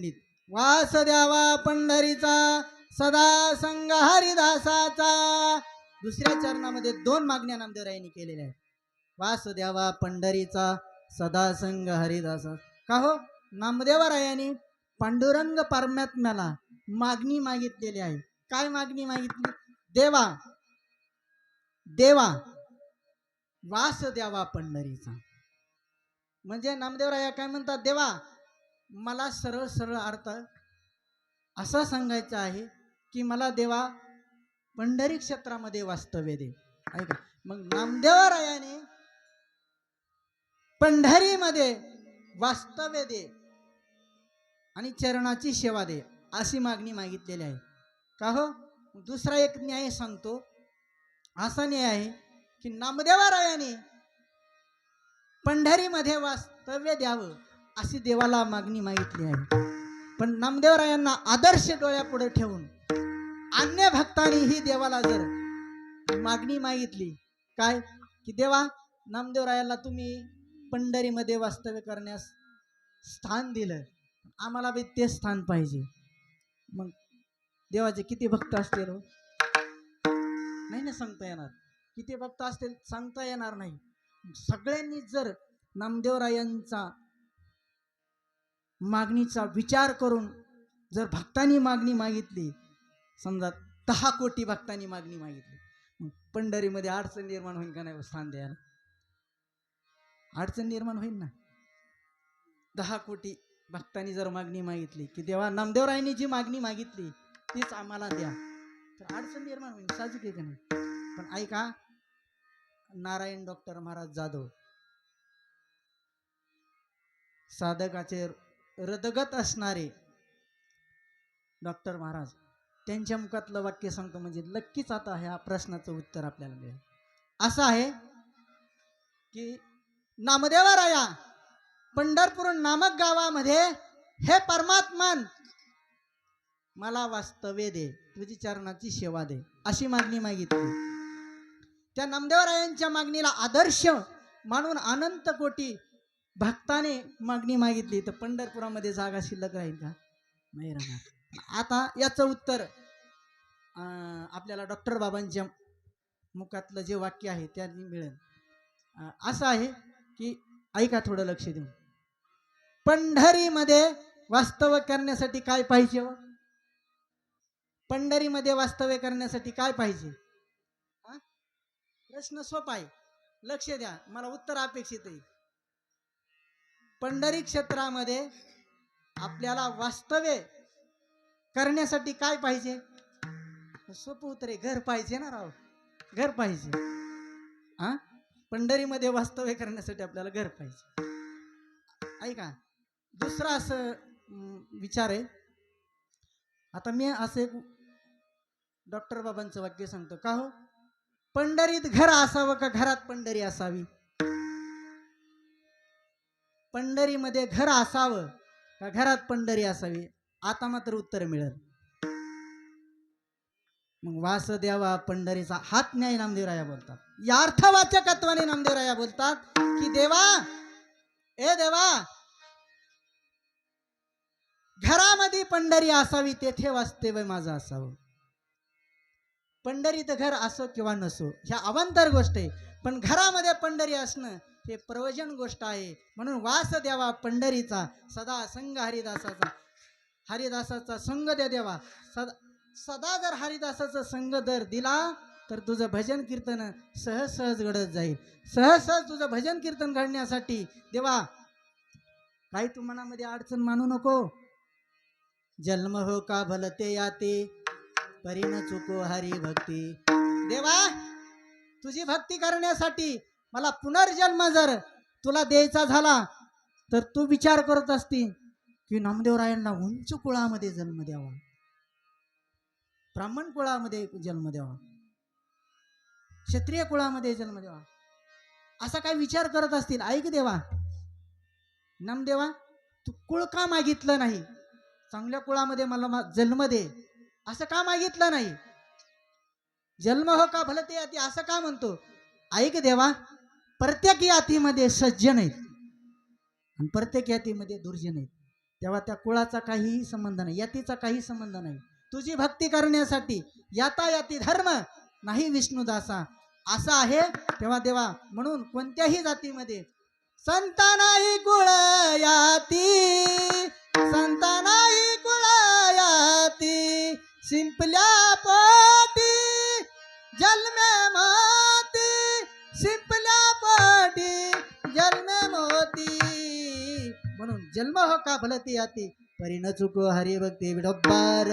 वास द्यावा पंढरीचा सदा संग हरिदासाचा. दुसऱ्या चरणामध्ये दोन मागण्या नामदेवरायांनी केलेल्या आहेत. वास द्यावा पंढरीचा सदा संग हरिदासा. का हो? नामदेवरायांनी पांडुरंग परमात्म्याला मागणी मागितलेली आहे. काय मागणी मागितली? देवा देवा वास द्यावा पंढरीचा. म्हणजे नामदेवराया काय म्हणतात? देवा मला सरळ सरळ अर्थ असा सांगायचा आहे की मला देवा पंढरी क्षेत्रामध्ये वास्तव्य दे. ऐका. मग नामदेवरायाने पंढरीमध्ये वास्तव्य दे आणि चरणाची सेवा दे अशी मागणी मागितलेली आहे. का हो? दुसरा एक न्याय सांगतो. असा न्याय आहे की नामदेवरायाने पंढरीमध्ये वास्तव्य द्यावं. अशी देवाला मागणी मागितली आहे. पण नामदेवरायांना आदर्श डोळ्यापुढे ठेवून अन्य भक्तांनीही देवाला जर मागणी मागितली काय? की देवा नामदेवरायाला तुम्ही पंढरीमध्ये वास्तव्य करण्यास स्थान दिलं आम्हाला बी ते स्थान पाहिजे. मग देवाचे किती भक्त असतील हो? नाही ना सांगता येणार. किती भक्त असतील सांगता येणार नाही. सगळ्यांनी जर नामदेवरायांचा मागणीचा विचार करून जर भक्तांनी मागणी मागितली समजा दहा कोटी भक्तांनी मागणी मागितली पंढरीमध्ये अडचण निर्माण होईल का नाही हो स्थान द्यायला? अडचण निर्माण होईल ना. दहा कोटी भक्तांनी जर मागणी मागितली की देवा नामदेवरायांनी जी मागणी मागितली तीच आम्हाला द्या. तर अडचण निर्माण होईल साहजिक आहे का नाही? पण ऐका नारायण डॉक्टर महाराज जाधव साधकाचे रदगत असणारे डॉक्टर महाराज त्यांच्या मुखातलं वाक्य सांगतो म्हणजे नक्कीच आता ह्या प्रश्नाचं उत्तर आपल्याला मिळेल. असं आहे की नामदेवराया पंढरपूर नामक गावामध्ये हे परमात्मान मला वास्तव्य दे तुझी चरणाची सेवा दे अशी मागणी मागितली. त्या नामदेवरायांच्या मागणीला आदर्श मानून अनंत कोटी भक्ताने मागणी मागितली तर पंढरपुरामध्ये जागा शिल्लक राहील का? नाही राहणार. आता याचं उत्तर आपल्याला डॉक्टर बाबांच्या मुखातलं जे वाक्य आहे त्यांनी मिळेल. असं आहे की ऐका थोडं लक्ष देऊन. पंढरीमध्ये वास्तव्य करण्यासाठी काय पाहिजे व पंढरीमध्ये वास्तव्य करण्यासाठी काय पाहिजे? प्रश्न सोपा आहे. लक्ष द्या. मला उत्तर अपेक्षित आहे. पंढरी क्षेत्रामध्ये आपल्याला वास्तव्य करण्यासाठी काय पाहिजे? सुपुत्रे घर पाहिजे ना राव. घर पाहिजे. हा? पंढरीमध्ये वास्तव्य करण्यासाठी आपल्याला घर पाहिजे. ऐका दुसरा असं विचार आहे. आता मी असं एक डॉक्टर बाबांचं वाक्य सांगतो. का हो? पंढरीत घर असावं का घरात पंढरी असावी? पंढरीमध्ये घर असावं का घरात पंढरी असावी? आता मात्र उत्तर मिळेल. मग वासदेवा पंढरीचा हात न्याय नामदेवराया बोलतात. या अर्थवाचकत्वाने नामदेवराया बोलतात की देवा ए देवा घरामध्ये पंढरी असावी तेथे वास्तव्य माझं असावं. पंढरीत घर असो किंवा नसो ह्या अवांतर गोष्ट आहे. पण घरामध्ये पंढरी असणं हे प्रवचन गोष्ट आहे. म्हणून वास द्यावा पंढरीचा सदा संघ हरिदासाचा. हरिदासाचा संघ द्या देवा. सदा सदा जर हरिदासाचा संघ जर दिला तर तुझं भजन कीर्तन सहज सहज घडत जाईल. सहज सहज तुझं भजन कीर्तन घडण्यासाठी देवा काही तू मनामध्ये अडचण मानू नको. जन्म हो का भलते याते परिण चुको हरी भक्ती देवा तुझी भक्ती करण्यासाठी मला पुनर्जन्म जर तुला द्यायचा झाला तर तू विचार करत असती की नामदेवरायांना उंच कुळामध्ये जन्म द्यावा. ब्राह्मण कुळामध्ये जन्म द्यावा. क्षत्रिय कुळामध्ये जन्म द्यावा. असा काय विचार करत असतील? ऐक देवा. नामदेवा तू कुळ का मागितलं नाही? चांगल्या कुळामध्ये मला जन्म दे. असं का मागितलं नाही? जन्म हो का भलते असं का म्हणतो? ऐक देवा. प्रत्येक यातीमध्ये सज्जन आहेत आणि प्रत्येक यातीमध्ये दुर्जन आहेत तेव्हा त्या कुळाचा काहीही संबंध नाही यातीचा काही संबंध नाही. तुझी भक्ती करण्यासाठी याता याती धर्म नाही विष्णुदासा. असा आहे तेव्हा देवा म्हणून कोणत्याही जातीमध्ये संत नाही कुळ याती संत नाही कुळ याती शिंपल्या पोटी जन्मे मा जन्म मोती. म्हणून जन्म हो का भलती आती परिण चुको हरिभक्ती विडोबार